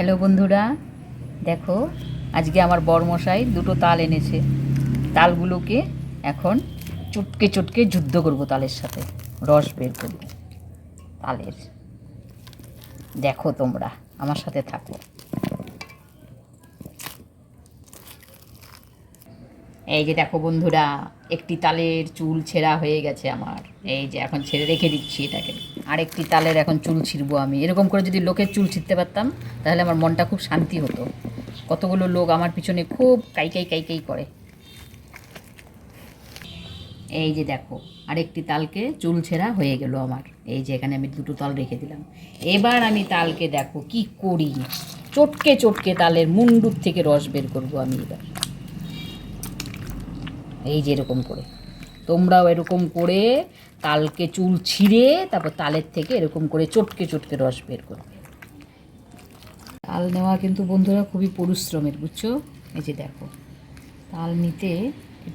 Hello বন্ধুরা, দেখো, আজকে আমার বড়মশাই দুটো তাল এনেছে। তালগুলোকে এখন চুটকে চটকে যুদ্ধ করব তালের সাথে, রস বের করব তালের। দেখো তোমরা, আমার সাথে থাকো। এই যে দেখো বন্ধুরা, একটি তালের চুল ছেঁড়া হয়ে গেছে আমার। এই যে এখন ছেড়ে রেখে দিচ্ছি এটাকে। আরেকটি তালের এখন চুল ছিঁড়বো আমি। এরকম করে যদি লোকের চুল ছিঁড়তে পারতাম, তাহলে আমার মনটা খুব শান্তি হতো। কতগুলো লোক আমার পিছনে খুব কাইকাই কাইকাই করে। এই যে দেখো, আরেকটি তালকে চুল ছেঁড়া হয়ে গেল আমার। এই যে এখানে আমি দুটো তাল রেখে দিলাম। এবার আমি তালকে দেখো কি করি। চটকে চটকে তালের মুন্ডুর থেকে রস বের করব আমি এবার। এই যে এরকম করে। তোমরাও এরকম করে তালকে চুল ছিঁড়ে, তারপর তালের থেকে এরকম করে চটকে চটকে রস বের করবে। তাল নেওয়া কিন্তু বন্ধুরা খুবই পরিশ্রমের, বুঝছ? এই যে দেখো, তাল নিতে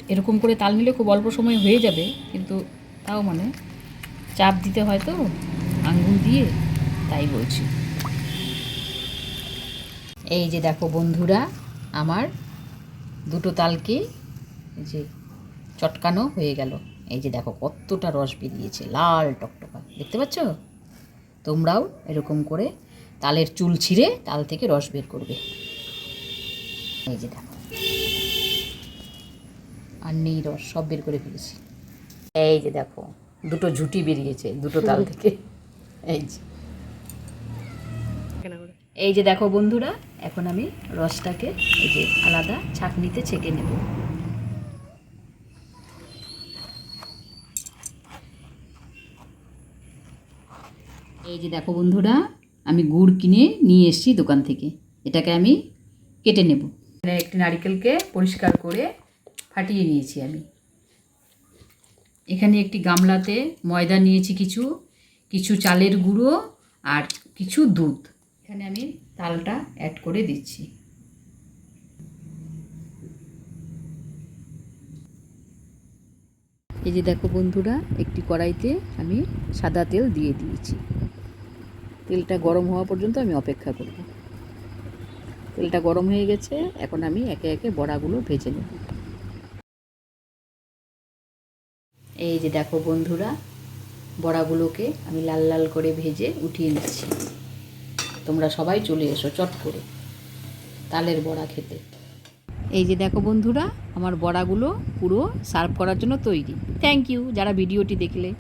এরকম করে তাল নিলে খুব অল্প সময় হয়ে যাবে, কিন্তু তাও মানে চাপ দিতে হয় তো, আঙ্গুল দিয়ে, তাই বলছি। এই যে দেখো বন্ধুরা, আমার দুটো তালকে যে চটকানো হয়ে গেল। এই যে দেখো কতটা রস বেরিয়েছে, লাল টকটকা। দেখতে পাচ্ছ? তোমরাও এরকম করে তালের চুল ছিঁড়ে তাল থেকে রস বের করবে। এই যে দেখো। আর নেই রস, সব বের করে ফেলেছি। এই যে দেখো, দুটো ঝুটি বেরিয়েছে দুটো তাল থেকে। এই যে। এই যে দেখো বন্ধুরা, এখন আমি রসটাকে এই যে আলাদা ছাঁকনিতে ছেঁকে নেব। এই যে দেখো বন্ধুরা, আমি গুড় কিনে নিয়ে এসেছি দোকান থেকে। এটাকে আমি কেটে নেব। একটি নারিকেলকে পরিষ্কার করে ফাটিয়ে নিয়েছি আমি। এখানে একটি গামলাতে ময়দা নিয়েছি কিছু কিছু চালের গুঁড়ো আর কিছু দুধ। এখানে আমি তালটা অ্যাড করে দিচ্ছি। এই যে দেখো বন্ধুরা, একটি কড়াইতে আমি সাদা তেল দিয়ে দিয়েছি। তেলটা গরম হওয়া পর্যন্ত আমি অপেক্ষা করব। তেলটা গরম হয়ে গেছে, এখন আমি একে একে বড়াগুলো ভেজে নেব। এই যে দেখো বন্ধুরা, বড়াগুলোকে আমি লাল লাল করে ভেজে উঠিয়ে নিচ্ছি। তোমরা সবাই চলে এসো, চট করে। তালের বড়া খেতে। এই যে দেখো বন্ধুরা, আমার বড়াগুলো পুরো সার্ভ করার জন্য তৈরি। থ্যাংক ইউ যারা ভিডিওটি দেখলে।